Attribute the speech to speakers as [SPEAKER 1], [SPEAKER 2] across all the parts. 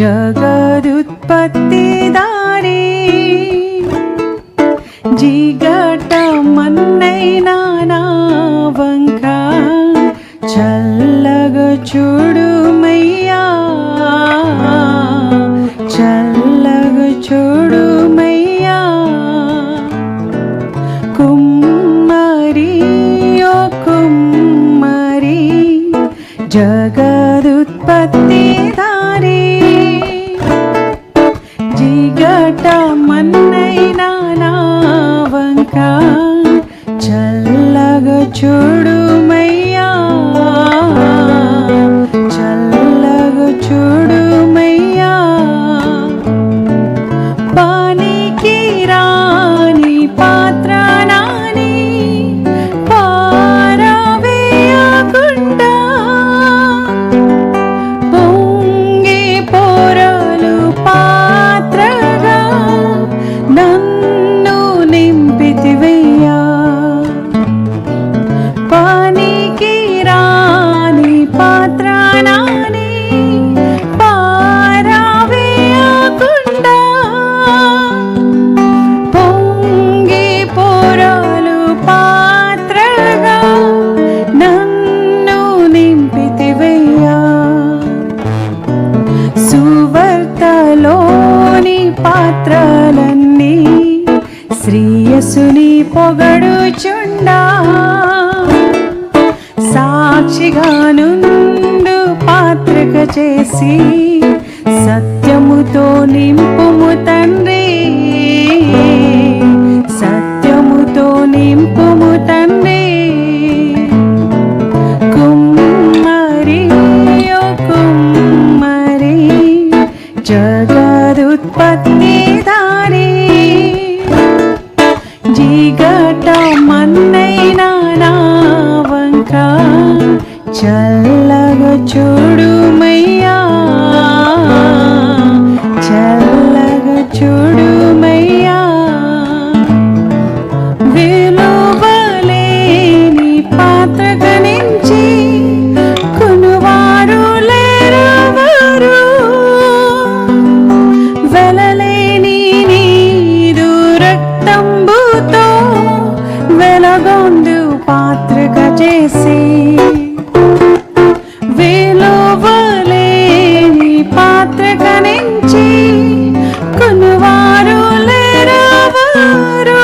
[SPEAKER 1] జగదుత్పత్తి దారి జిగట మన్నైనా నా వంక చల్లగ చూడుమయ్యా. చల్లగ చూడుమయ్యా. కుమ్మరి ఓ కుమ్మరి జగదుత్పత్తి చల్లగ చూడుమయ్యా శ్రీయసుని పొగడుచుండా. సాక్షిగా నుండు పాత్రక చేసి సత్యముతో నింపుము తండ్రి. జిగట మన్నైనా వెలగొందు పాత్రక చేసి విలువలేని పాత్ర గణించి కొనువారు లేరవరు.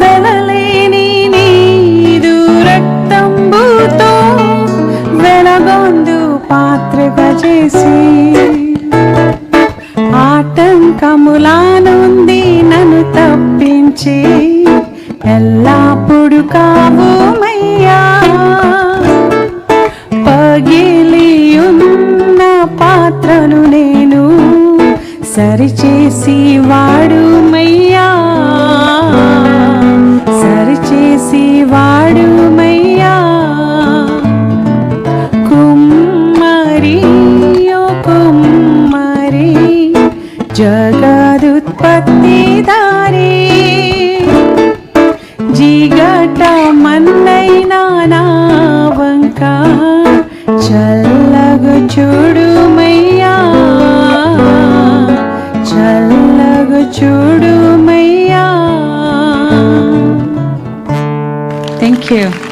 [SPEAKER 1] వెలలేని నీదు రక్తంబుతో వెలగొందు పాత్రగా చేసి ఆటంకములా నుండి నన్ను తప్పించి సరిచేసి వాడు మయ్యా సరిచేసి వాడు మయ్యా కుమ్మరి ఓ కుమ్మరి జగదుత్పత్తి దారి. జిగట మన్నైనా నా వంక చల్లగ చూడుమయ్యా Thank you.